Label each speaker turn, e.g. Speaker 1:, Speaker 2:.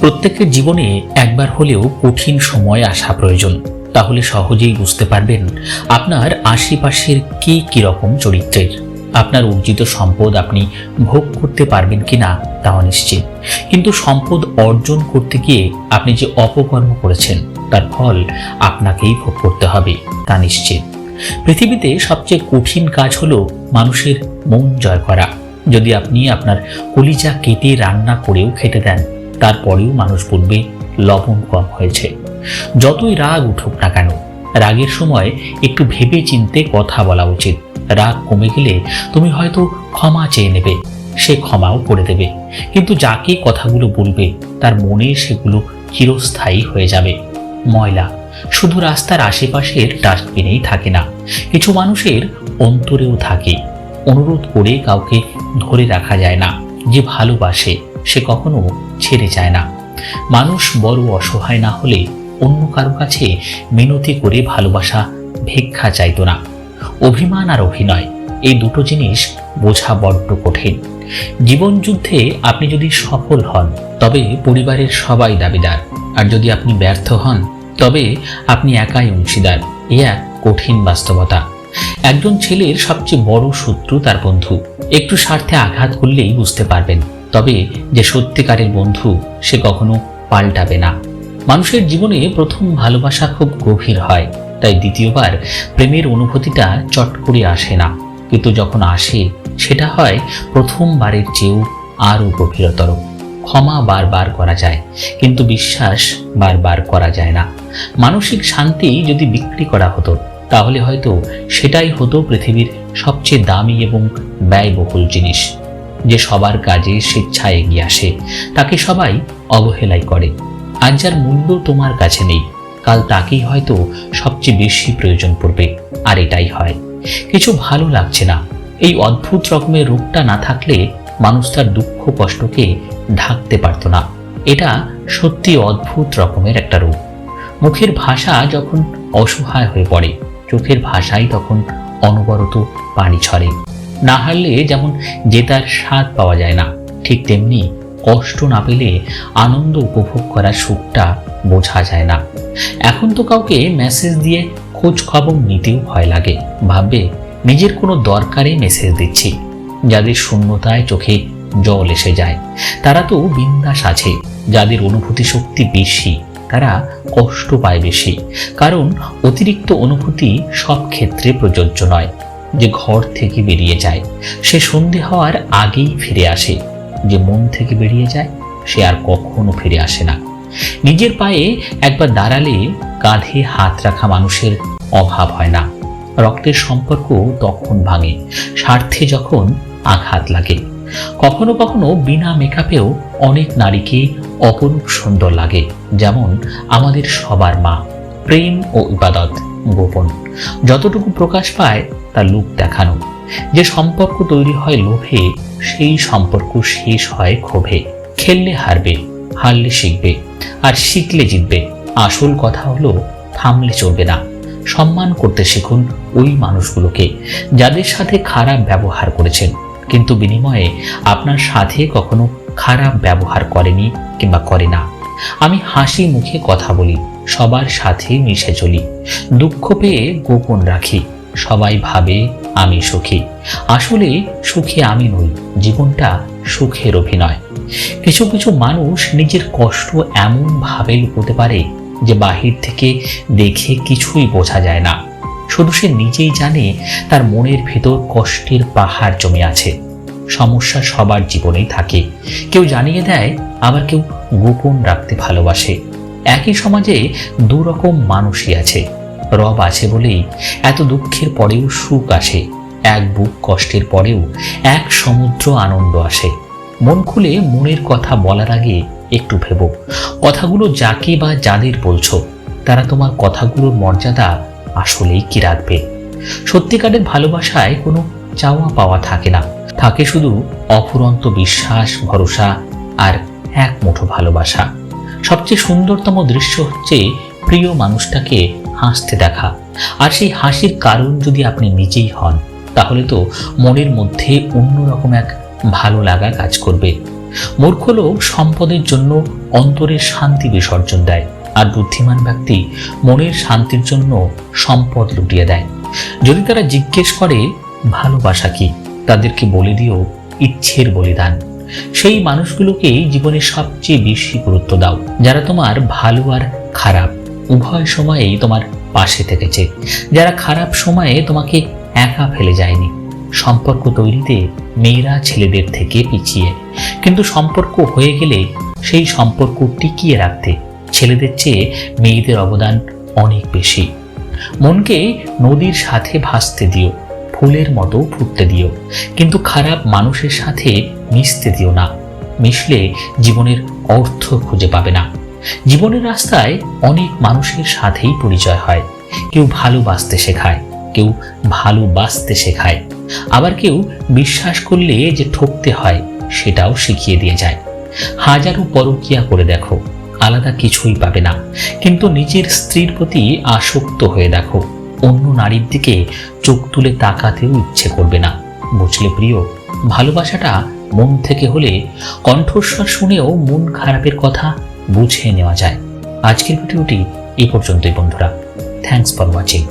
Speaker 1: প্রত্যেকের জীবনে একবার হলেও কঠিন সময় আসা প্রয়োজন। তাহলে সহজেই বুঝতে পারবেন আপনার আশেপাশের কে কীরকম চরিত্রের। আপনার অর্জিত সম্পদ আপনি ভোগ করতে পারবেন কিনা তা অনিশ্চিত কিন্তু সম্পদ অর্জন করতে গিয়ে আপনি যে অপকর্ম করেছেন, তার ফল আপনাকেই ভোগ করতে হবে, তা নিশ্চিত। পৃথিবীতে সবচেয়ে কঠিন কাজ হলো মানুষের মন জয় করা। যদি আপনি আপনার কলিজা কেটে রান্না করেও খেতে দেন তারপরেও মানুষ বলবে লবণ কম হয়েছে। যতই রাগ উঠুক না কেন, রাগের সময় একটু ভেবে চিনতে কথা বলা উচিত। রাগ কমে গেলে তুমি হয়তো ক্ষমা চেয়ে নেবে, সে ক্ষমাও করে দেবে। কিন্তু যাকে কথাগুলো বলবে, তার মনে সেগুলো চিরস্থায়ী হয়ে যাবে। ময়লা, শুধু রাস্তার আশেপাশের ডাস্টবিনেই থাকে না, কিছু মানুষের অন্তরেও থাকে। অনুরোধ করে কাউকে ধরে রাখা যায় না, যে ভালোবাসে, সে কখনো ছেড়ে যায় না। মানুষ বড় অসহায় না হলে অন্য কারও কাছে মিনতি করে ভালোবাসা ভিক্ষা চাইতো না। অভিমান আর অভিনয়, এই দুটো জিনিস বোঝা বড্ড কঠিন। জীবন যুদ্ধে আপনি যদি সফল হন, তবে পরিবারের সবাই দাবিদার। আর যদি আপনি ব্যর্থ হন, তবে আপনি একাই অংশীদার। এ এক কঠিন বাস্তবতা। একজন ছেলের সবচেয়ে বড় শত্রু তার বন্ধু। একটু স্বার্থে আঘাত করলেই বুঝতে পারবেন। তবে যে সত্যিকারের বন্ধু সে কখনো পাল্টাবে না। মানুষের জীবনে প্রথম ভালোবাসা খুব গভীর হয়, তাই দ্বিতীয়বার প্রেমের অনুভূতিটা চট করে আসে না। কিন্তু যখন আসে, সেটা হয় প্রথমবারের চেয়েও আরও গভীরতর। ক্ষমা বারবার করা যায়, কিন্তু বিশ্বাস বারবার করা যায় না। মানসিক শান্তি যদি বিক্রি করা হতো, তাহলে হয়তো সেটাই হতো পৃথিবীর সবচেয়ে দামি এবং ব্যয়বহুল জিনিস। যে সবার কাজে স্বেচ্ছায় এগিয়ে আসে, তাকে সবাই অবহেলাই করে। আজ যার মূল্য তোমার কাছে নেই, কাল তাকেই হয়তো সবচেয়ে বেশি প্রয়োজন পড়বে, আর এটাই হয়। কিছু ভালো লাগছে না। এই অদ্ভুত রকমের রোগটা না থাকলে মানুষ তার দুঃখ, কষ্টকে ঢাকতে পারত না। এটা সত্যি অদ্ভুত রকমের একটা রোগ। মুখের ভাষা যখন অসহায় হয়ে পড়ে, চোখের ভাষাই তখন অনবরত পানি ছড়ে। না হারলে যেমন জেতার স্বাদ পাওয়া যায় না, ঠিক তেমনি কষ্ট না পেলে আনন্দ উপভোগ করার সুখটা বোঝা যায় না। এখন তো কাউকে মেসেজ দিয়ে খোঁজ খবর নিতেও ভয় লাগে। ভাববে, নিজের কোনো দরকারে মেসেজ দিচ্ছি। যাদের শূন্যতায় চোখে জল এসে যায়, তারা তো বিন্দাস আছে। যাদের অনুভূতি শক্তি বেশি, তারা কষ্ট পায় বেশি। কারণ অতিরিক্ত অনুভূতি সব ক্ষেত্রে প্রযোজ্য নয়। যে ঘর থেকে বেরিয়ে যায়, সে সন্ধে হওয়ার আগেই ফিরে আসে। যে মন থেকে বেরিয়ে যায়, সে আর কখনো ফিরে আসে না। নিজের পায়ে একবার দাঁড়ালে কাঁধে হাত রাখা মানুষের অভাব হয় না। রক্তের সম্পর্ক তখন ভাঙে, স্বার্থে যখন আঘাত লাগে। কখনো কখনো বিনা মেকআপেও অনেক নারীকে অপরূপ সুন্দর লাগে, যেমন আমাদের সবার মা। প্রেম ও ইবাদত গোপন। যতটুকু প্রকাশ পায় তা লুক দেখানো। যে সম্পর্ক তৈরি হয় লোভে, সেই সম্পর্ক শেষ হয় ক্ষোভে। খেললে হারবে, হারলে শিখবে, আর শিখলে জিতবে। আসল কথা হলো, থামলে চলবে না। সম্মান করতে শিখুন ওই মানুষগুলোকে, যাদের সাথে খারাপ ব্যবহার করেছেন। কিন্তু বিনিময়ে আপনার সাথে কখনো খারাপ ব্যবহার করেনি কিংবা করে না। আমি হাসি মুখে কথা বলি, সবার সাথে মিশে চলি। দুঃখ পেয়ে গোপন রাখি। সবাই ভাবে আমি সুখী। আসলে সুখী আমি নই, জীবনটা সুখের অভিনয়। কিছু কিছু মানুষ নিজের কষ্ট এমন ভাবে লুকোতে পারে যে বাহির থেকে দেখে কিছুই বোঝা যায় না। শুধু সে নিজেই জানে তার মনের ভেতর কষ্টের পাহাড় জমে আছে। সমস্যা সবার জীবনেই থাকে। কেউ জানিয়ে দেয়, আবার কেউ গোপন রাখতে ভালোবাসে। একই সমাজে দু রকম মানুষই আছে। রব আছে বলেই এত দুঃখের পরেও সুখ আসে। এক বুক কষ্টের পরেও এক সমুদ্র আনন্দ আসে। মন খুলে মনের কথা বলার আগে একটু ভেবো, কথাগুলো যাকে বা যাদের বলছো, তারা তোমার কথাগুলোর মর্যাদা আসলেই কি রাখবে? সত্যিকারের ভালোবাসায় কোনো চাওয়া পাওয়া থাকে না। থাকে শুধু অফুরন্ত বিশ্বাস, ভরসা আর এক মুঠো ভালোবাসা। সবচেয়ে সুন্দরতম দৃশ্য হচ্ছে প্রিয় মানুষটাকে হাসতে দেখা। আর সেই হাসির কারণ যদি আপনি নিজেই হন, তাহলে তো মনের মধ্যে অন্যরকম এক ভালো লাগা কাজ করবে। মূর্খ লোক সম্পদের জন্য অন্তরের শান্তি বিসর্জন দেয়, আর বুদ্ধিমান ব্যক্তি মনের শান্তির জন্য সম্পদ লুটিয়ে দেয়। যদি তারা জিজ্ঞেস করে, ভালোবাসা কি? তাদেরকে বলে দিও, ইচ্ছের বলিদান। সেই মানুষগুলোকেই জীবনে সবচেয়ে বেশি গুরুত্ব দাও, যারা তোমার ভালো আর খারাপ উভয় সময়েই তোমার পাশে থেকেছে। যারা খারাপ সময়ে তোমাকে একা ফেলে যায়নি। সম্পর্ক তৈরিতে মেয়েরা ছেলেদের থেকে পিছিয়ে। কিন্তু সম্পর্ক হয়ে গেলে সেই সম্পর্ক টিকিয়ে রাখতে ছেলেদের চেয়ে মেয়েদের অবদান অনেক বেশি। মনকে নদীর সাথে ভাসতে দিও, ফুলের মতো ফুটতে দিও। কিন্তু খারাপ মানুষের সাথে মিশতে দিও না। মিশলে জীবনের অর্থ খুঁজে পাবে না। জীবনের রাস্তায় অনেক মানুষের সাথেই পরিচয় হয়। কেউ ভালোবাসতে শেখায়, কেউ ভালোবাসতে শেখায়। আবার কেউ বিশ্বাস করলে যে ঠকতে হয়, সেটাও শিখিয়ে দিয়ে যায়। হাজারো পরকিয়া করে দেখো, আলাদা কিছুই পাবে না। কিন্তু নিজের স্ত্রীর প্রতি আসক্ত হয়ে দেখো, অন্য নারীর দিকে চোখ তুলে তাকাতেও ইচ্ছে করবে না। বুঝলে প্রিয়, ভালোবাসাটা মন থেকে হলে কণ্ঠস্বর শুনেও মন খারাপের কথা বুঝে নেওয়া যায়। আজকের ভিডিওটি এই পর্যন্তই বন্ধুরা। Thanks for watching